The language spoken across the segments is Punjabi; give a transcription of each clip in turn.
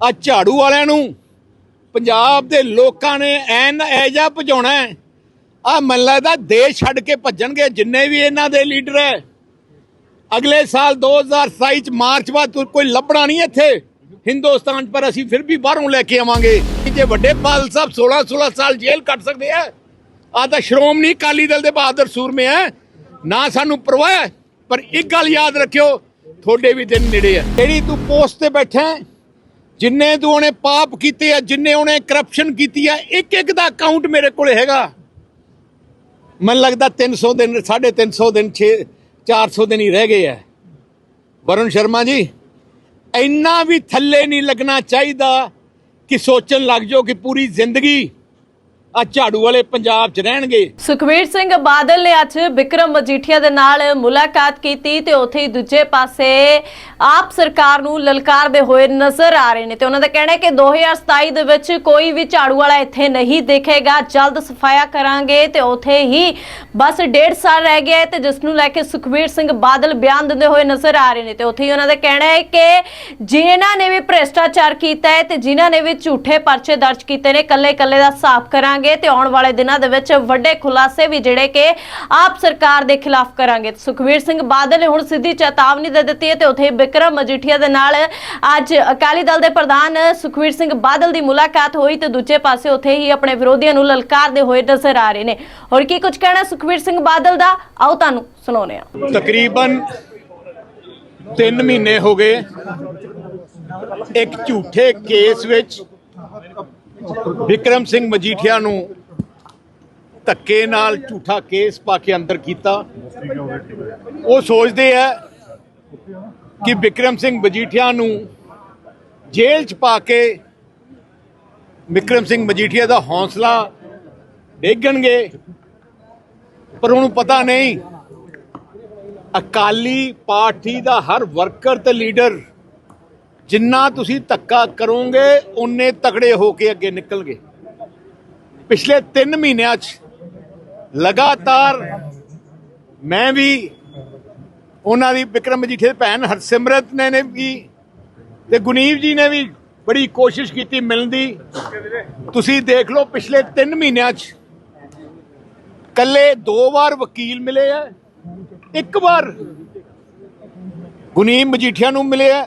ਆ ਝਾੜੂ ਵਾਲਿਆਂ ਨੂੰ। ਪੰਜਾਬ ਦੇ ਲੋਕਾਂ ਨੇ ਐਨ ਐਜਾ ਭਜਾਉਣਾ ਆ ਮੈਨੂੰ ਲੱਗਦਾ ਦੇਸ਼ ਛੱਡ ਕੇ ਭੱਜਣਗੇ ਜਿੰਨੇ ਵੀ ਇਹਨਾਂ ਦੇ ਲੀਡਰ ਹੈ। ਅਗਲੇ ਸਾਲ 2027 ਚ ਮਾਰਚ ਬਾਅਦ ਕੋਈ ਲੱਭਣਾ ਨਹੀਂ ਇੱਥੇ। ਹਿੰਦੁਸਤਾਨ ਪਰ ਅਸੀਂ ਫਿਰ ਵੀ ਬਾਹਰੋਂ ਲੈ ਕੇ ਆਵਾਂਗੇ। ਜੇ ਵੱਡੇ ਬਾਲ ਸਾਹਿਬ 16 16 ਸਾਲ ਜੇਲ੍ਹ ਕੱਟ ਸਕਦੇ ਆ ਆ ਤਾਂ ਸ਼੍ਰੋਮਣੀ ਅਕਾਲੀ ਦਲ ਦੇ ਬਹਾਦਰ ਸੂਰਮੇ ਆ ਨਾ ਸਾਨੂੰ ਪਰਵਾਹ ਪਰ ਇੱਕ ਗੱਲ ਯਾਦ ਰੱਖਿਓ, ਤੁਹਾਡੇ ਵੀ ਦਿਨ ਨੇੜੇ ਆ ਜਿਹੜੀ ਤੂੰ ਪੋਸਟ ਤੇ ਬੈਠਾ ਜਿੰਨੇ ਤੂੰ ਉਹਨੇ ਪਾਪ ਕੀਤੇ ਆ, ਜਿੰਨੇ ਉਹਨੇ ਕਰਪਸ਼ਨ ਕੀਤੀ ਆ ਇੱਕ ਇੱਕ ਦਾ ਅਕਾਊਂਟ ਮੇਰੇ ਕੋਲ ਹੈਗਾ। ਮੈਨੂੰ ਲੱਗਦਾ 300 ਦਿਨ 350 ਦਿਨ 6 400 ਦਿਨ ਹੀ ਰਹਿ ਗਏ ਆ। ਵਰੁਣ ਸ਼ਰਮਾ ਜੀ, ਇੰਨਾ ਵੀ ਥੱਲੇ ਨਹੀਂ ਲੱਗਣਾ ਚਾਹੀਦਾ ਕਿ ਸੋਚਣ ਲੱਗ ਜਾਓ ਕਿ ਪੂਰੀ ਜ਼ਿੰਦਗੀ ਆ ਝਾੜੂ ਵਾਲੇ ਪੰਜਾਬ 'ਚ ਰਹਿਣਗੇ। ਸੁਖਵੀਰ ਸਿੰਘ ਬਾਦਲ ਨੇ ਅੱਜ ਵਿਕਰਮ ਮਜੀਠੀਆ ਦੇ ਨਾਲ ਮੁਲਾਕਾਤ ਕੀਤੀ ਤੇ ਉੱਥੇ ਹੀ ਦੂਜੇ ਪਾਸੇ ਆਪ ਸਰਕਾਰ ਨੂੰ ਲਲਕਾਰਦੇ ਹੋਏ ਨਜ਼ਰ ਆ ਰਹੇ ਨੇ ਤੇ ਉਹਨਾਂ ਦਾ ਕਹਿਣਾ ਹੈ ਕਿ 2027 ਦੇ ਵਿੱਚ ਕੋਈ ਵੀ ਝਾੜੂ ਵਾਲਾ ਇੱਥੇ ਨਹੀਂ ਦਿਖੇਗਾ। ਜਲਦ ਸਫਾਇਆ ਕਰਾਂਗੇ ਤੇ ਉੱਥੇ ਹੀ ਬਸ ਡੇਢ ਸਾਲ ਰਹਿ ਗਿਆ ਹੈ ਤੇ ਜਿਸ ਨੂੰ ਲੈ ਕੇ ਸੁਖਵੀਰ ਸਿੰਘ ਬਾਦਲ ਬਿਆਨ ਦਿੰਦੇ ਹੋਏ ਨਜ਼ਰ ਆ ਰਹੇ ਨੇ ਤੇ ਉੱਥੇ ਹੀ ਉਹਨਾਂ ਦਾ ਕਹਿਣਾ ਹੈ ਕਿ ਜਿਨ੍ਹਾਂ ਨੇ ਵੀ ਭ੍ਰਿਸ਼ਟਾਚਾਰ ਕੀਤਾ ਹੈ ਤੇ ਜਿਨ੍ਹਾਂ ਨੇ ਵੀ ਝੂਠੇ ਪਰਚੇ ਦਰਜ ਕੀਤੇ ਨੇ ਕੱਲੇ ਕੱਲੇ ਦਾ ਸਾਫ਼ ਕਰਾਂਗੇ। ਤੇ ਆਉਣ ਵਾਲੇ ਦਿਨਾਂ ਦੇ ਵਿੱਚ ਵੱਡੇ ਖੁਲਾਸੇ ਵੀ ਜਿਹੜੇ ਕਿ ਆਪ ਸਰਕਾਰ ਦੇ ਖਿਲਾਫ ਕਰਾਂਗੇ। ਸੁਖਵੀਰ ਸਿੰਘ ਬਾਦਲ ਨੇ ਹੁਣ ਸਿੱਧੀ ਚੇਤਾਵਨੀ ਦੇ ਦਿੱਤੀ ਹੈ ਤੇ ਉੱਥੇ ਬਿਕਰਮ ਮਜੀਠੀਆ ਦੇ ਨਾਲ ਅੱਜ ਅਕਾਲੀ ਦਲ ਦੇ ਪ੍ਰਧਾਨ ਸੁਖਵੀਰ ਸਿੰਘ ਬਾਦਲ ਦੀ ਮੁਲਾਕਾਤ ਹੋਈ ਤੇ ਦੂਜੇ ਪਾਸੇ ਉੱਥੇ ਹੀ ਆਪਣੇ ਵਿਰੋਧੀਆਂ ਨੂੰ ਲਲਕਾਰਦੇ ਹੋਏ ਨਜ਼ਰ ਆ ਰਹੇ ਨੇ। ਹੋਰ ਕੀ ਕੁਝ ਕਹਿਣਾ ਸੁਖਵੀਰ ਸਿੰਘ ਬਾਦਲ ਦਾ? ਆਓ ਤੁਹਾਨੂੰ ਸੁਣਾਉਂਦੇ ਹਾਂ। ਤਕਰੀਬਨ 3 ਮਹੀਨੇ ਹੋ ਗਏ। ਇੱਕ ਝੂਠੇ ਕੇਸ ਵਿੱਚ ਵਿਕਰਮ ਸਿੰਘ ਮਜੀਠੀਆ ਨੂੰ ਧੱਕੇ ਨਾਲ ਝੂਠਾ ਕੇਸ ਪਾ ਕੇ ਅੰਦਰ ਕੀਤਾ। ਉਹ ਸੋਚਦੇ ਆ ਕਿ ਵਿਕਰਮ ਸਿੰਘ ਮਜੀਠੀਆ ਨੂੰ ਜੇਲ੍ਹ 'ਚ ਪਾ ਕੇ ਵਿਕਰਮ ਸਿੰਘ ਮਜੀਠੀਆ ਦਾ ਹੌਸਲਾ ਡੇਗਣਗੇ। ਪਰ ਉਹਨੂੰ ਪਤਾ ਨਹੀਂ, ਅਕਾਲੀ ਪਾਰਟੀ ਦਾ ਹਰ ਵਰਕਰ ਤੇ ਲੀਡਰ ਜਿੰਨਾ ਤੁਸੀਂ ਧੱਕਾ ਕਰੋਗੇ ਉਨੇ ਤਕੜੇ ਹੋ ਕੇ ਅੱਗੇ ਨਿਕਲਗੇ ਪਿਛਲੇ 3 ਮਹੀਨਿਆਂ 'ਚ ਲਗਾਤਾਰ ਮੈਂ ਵੀ ਉਹਨਾਂ ਦੀ ਵਿਕਰਮ ਮਜੀਠੇ ਦੀ ਭੈਣ ਹਰਸਿਮਰਤ ਨੇ ਨੇ ਵੀ ਤੇ ਗੁਨੀਵ ਜੀ ਨੇ ਵੀ ਬੜੀ ਕੋਸ਼ਿਸ਼ ਕੀਤੀ ਮਿਲਣ ਦੀ। ਤੁਸੀਂ ਦੇਖ ਲਓ ਪਿਛਲੇ 3 ਮਹੀਨਿਆਂ 'ਚ ਕੱਲੇ ਦੋ ਵਾਰ ਵਕੀਲ ਮਿਲੇ ਆ, ਇੱਕ ਵਾਰ ਗੁਨੀਮ ਮਜੀਠੀਆ ਨੂੰ ਮਿਲਿਆ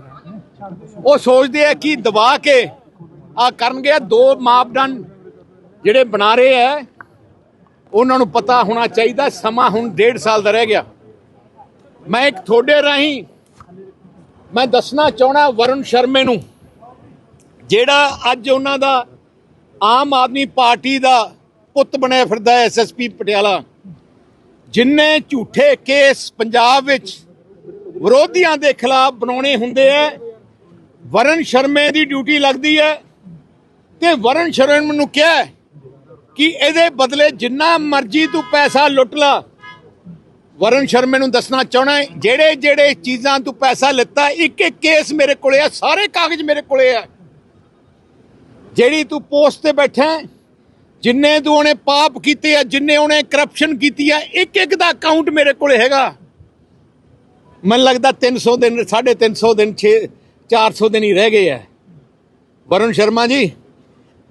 ਉਹ ਸੋਚਦੇ ਆ ਕਿ ਦਬਾ ਕੇ ਆ ਕਰਨਗੇ ਦੋ ਮਾਪਦੰਡ ਜਿਹੜੇ ਬਣਾ ਰਹੇ ਆ। ਉਹਨਾਂ ਨੂੰ ਪਤਾ ਹੋਣਾ ਚਾਹੀਦਾ, ਸਮਾਂ ਹੁਣ ਡੇਢ ਸਾਲ ਦਾ ਰਹਿ ਗਿਆ। ਮੈਂ ਇੱਕ ਤੁਹਾਡੇ ਰਾਹੀਂ ਮੈਂ ਦੱਸਣਾ ਚਾਹਣਾ ਵਰੁਣ ਸ਼ਰਮੇ ਨੂੰ, ਜਿਹੜਾ ਅੱਜ ਉਹਨਾਂ ਦਾ ਆਮ ਆਦਮੀ ਪਾਰਟੀ ਦਾ ਪੁੱਤ ਬਣਿਆ ਫਿਰਦਾ ਹੈ ਐਸਐਸਪੀ ਪਟਿਆਲਾ, ਜਿੰਨੇ ਝੂਠੇ ਕੇਸ ਪੰਜਾਬ ਵਿੱਚ ਵਿਰੋਧੀਆਂ ਦੇ ਖਿਲਾਫ ਬਣਾਉਣੇ ਹੁੰਦੇ ਆ ਵਰਨ ਸ਼ਰਮੇ ਦੀ ਡਿਊਟੀ ਲੱਗਦੀ ਹੈ ਤੇ ਵਰਨ ਸ਼ਰਮੇ ਨੂੰ ਕਿਹਾ ਕਿ ਇਹਦੇ ਬਦਲੇ ਜਿੰਨਾ ਮਰਜ਼ੀ ਤੂੰ ਪੈਸਾ ਲੁੱਟ ਲਾ। ਵਰਨ ਸ਼ਰਮੇ ਨੂੰ ਦੱਸਣਾ ਚਾਹਣਾ ਜਿਹੜੇ ਜਿਹੜੇ ਚੀਜ਼ਾਂ ਤੂੰ ਪੈਸਾ ਲਿੱਤਾ ਇੱਕ ਇੱਕ ਕੇਸ ਮੇਰੇ ਕੋਲੇ ਆ, ਸਾਰੇ ਕਾਗਜ਼ ਮੇਰੇ ਕੋਲੇ ਆ। ਜਿਹੜੀ ਤੂੰ ਪੋਸਟ ਤੇ ਬੈਠਾ ਜਿੰਨੇ ਤੂੰ ਉਹਨੇ ਪਾਪ ਕੀਤੇ ਆ, ਜਿੰਨੇ ਉਹਨੇ ਕਰਪਸ਼ਨ ਕੀਤੀ ਆ ਇੱਕ ਇੱਕ ਦਾ ਅਕਾਊਂਟ ਮੇਰੇ ਕੋਲੇ ਹੈਗਾ। ਮੈਨੂੰ ਲੱਗਦਾ 300 ਦਿਨ 350 ਦਿਨ 6 400 ਦਿਨ ਹੀ ਰਹਿ ਗਏ ਆ ਵਰੁਣ ਸ਼ਰਮਾ ਜੀ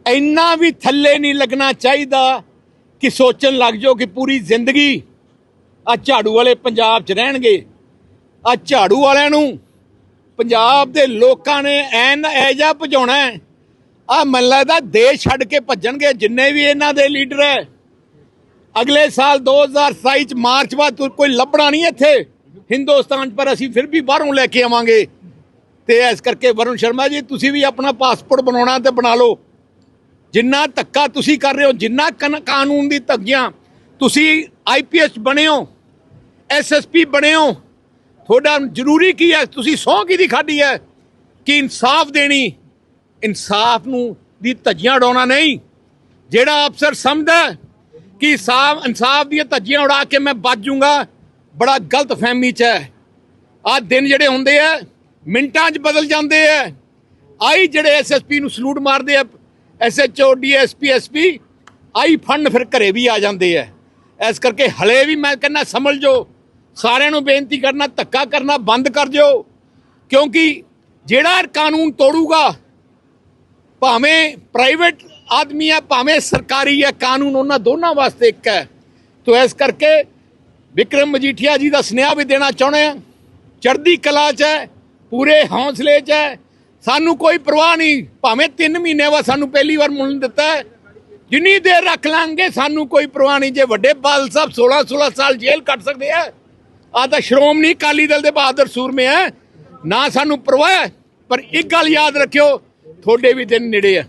ਇੰਨਾ ਵੀ ਥੱਲੇ ਨਹੀਂ ਲੱਗਣਾ ਚਾਹੀਦਾ ਕਿ ਸੋਚਣ ਲੱਗ ਜਾਓ ਕਿ ਪੂਰੀ ਜ਼ਿੰਦਗੀ ਆ ਝਾੜੂ ਵਾਲੇ ਪੰਜਾਬ 'ਚ ਰਹਿਣਗੇ। ਆ ਝਾੜੂ ਵਾਲਿਆਂ ਨੂੰ ਪੰਜਾਬ ਦੇ ਲੋਕਾਂ ਨੇ ਐਨ ਐਜਾ ਭਜਾਉਣਾ ਹੈ ਆ ਮੈਨੂੰ ਲੱਗਦਾ ਦੇਸ਼ ਛੱਡ ਕੇ ਭੱਜਣਗੇ ਜਿੰਨੇ ਵੀ ਇਹਨਾਂ ਦੇ ਲੀਡਰ ਹੈ ਅਗਲੇ ਸਾਲ 2027 ਚ ਮਾਰਚ ਬਾਅਦ ਕੋਈ ਲੱਭਣਾ ਨਹੀਂ ਇੱਥੇ। ਹਿੰਦੁਸਤਾਨ 'ਚ, ਪਰ ਅਸੀਂ ਫਿਰ ਵੀ ਬਾਹਰੋਂ ਲੈ ਕੇ ਆਵਾਂਗੇ। ਤੇ ਇਸ ਕਰਕੇ ਵਰੁਣ ਸ਼ਰਮਾ ਜੀ, ਤੁਸੀਂ ਵੀ ਆਪਣਾ ਪਾਸਪੋਰਟ ਬਣਾਉਣਾ ਤੇ ਬਣਾ ਲਓ। ਜਿੰਨਾ ਧੱਕਾ ਤੁਸੀਂ ਕਰ ਰਹੇ ਹੋ, ਜਿੰਨਾ ਕਨ- ਕਾਨੂੰਨ ਦੀ ਧੱਗੀਆਂ ਤੁਸੀਂ ਆਈਪੀਐਸ ਬਣੇ ਹੋ ਐਸਐਸਪੀ ਬਣੇ ਹੋ, ਤੁਹਾਡਾ ਜ਼ਰੂਰੀ ਕੀ ਹੈ? ਤੁਸੀਂ ਸਹੁੰ ਕਿਹਦੀ ਖਾਦੀ ਹੈ? ਕਿ ਇਨਸਾਫ ਦੇਣੀ? ਇਨਸਾਫ ਨੂੰ, ਦੀ ਧੱਜੀਆਂ ਉਡਾਉਣਾ ਨਹੀਂ। ਜਿਹੜਾ ਅਫਸਰ ਸਮਝਦਾ ਕਿ ਸਾਫ਼ ਇਨਸਾਫ ਦੀਆਂ ਧੱਜੀਆਂ ਉਡਾ ਕੇ ਮੈਂ ਬਚ ਜਾਊਂਗਾ ਬੜਾ ਗਲਤ ਫਹਿਮੀ ਚ ਹੈ। ਆ ਦਿਨ ਜਿਹੜੇ ਹੁੰਦੇ ਆ ਮਿੰਟਾਂ 'ਚ ਬਦਲ ਜਾਂਦੇ ਆ ਆਈ ਜਿਹੜੇ ਐਸਐਸਪੀ ਨੂੰ ਸਲੂਟ ਮਾਰਦੇ ਆ ਐਸਐਚਓ ਡੀਐਸਪੀ ਐਸਪੀ ਆਈ ਫੰਡ ਫਿਰ ਘਰੇ ਵੀ ਆ ਜਾਂਦੇ ਆ ਇਸ ਕਰਕੇ ਹਲੇ ਵੀ ਮੈਂ ਕਹਿੰਦਾ ਸਮਝ ਜੋ। ਸਾਰਿਆਂ ਨੂੰ ਬੇਨਤੀ ਕਰਨਾ, ਧੱਕਾ ਕਰਨਾ, ਬੰਦ ਕਰ ਦਿਓ ਕਿਉਂਕਿ ਜਿਹੜਾ ਕਾਨੂੰਨ ਤੋੜੂਗਾ, ਭਾਵੇਂ ਪ੍ਰਾਈਵੇਟ ਆਦਮੀ ਹੈ ਭਾਵੇਂ ਸਰਕਾਰੀ ਹੈ ਕਾਨੂੰਨ ਉਹਨਾਂ ਦੋਨਾਂ ਵਾਸਤੇ ਇੱਕ ਹੈ ਤੋ ਇਸ ਕਰਕੇ ਵਿਕਰਮ ਮਜੀਠੀਆ ਜੀ ਦਾ ਸੁਨੇਹਾ ਵੀ ਦੇਣਾ ਚਾਹੁੰਦੇ ਆ। ਚੜ੍ਹਦੀ ਕਲਾ 'ਚ ਹੈ ਪੂਰੇ ਹੌਸਲੇ 'ਚ ਹੈ। ਸਾਨੂੰ ਕੋਈ ਪਰਵਾਹ ਨਹੀਂ। ਭਾਵੇਂ 3 ਮਹੀਨੇ ਬਾਅਦ ਸਾਨੂੰ ਪਹਿਲੀ ਵਾਰ ਮੁੱਲ ਦਿੱਤਾ ਹੈ। ਜਿੰਨੀ ਦੇਰ ਰੱਖ ਲਾਂਗੇ, ਸਾਨੂੰ ਕੋਈ ਪਰਵਾਹ ਨਹੀਂ। ਜੇ ਵੱਡੇ ਬਾਦਲ ਸਾਹਿਬ 16 16 ਸਾਲ ਜੇਲ੍ਹ ਕੱਟ ਸਕਦੇ ਆ ਆ ਤਾਂ ਸ਼੍ਰੋਮਣੀ ਅਕਾਲੀ ਦਲ ਦੇ ਬਹਾਦਰ ਸੂਰਮੇ ਹੈ ਨਾ ਸਾਨੂੰ ਪਰਵਾਹ ਪਰ ਇੱਕ ਗੱਲ ਯਾਦ ਰੱਖਿਓ, ਤੁਹਾਡੇ ਵੀ ਦਿਨ ਨੇੜੇ ਆ।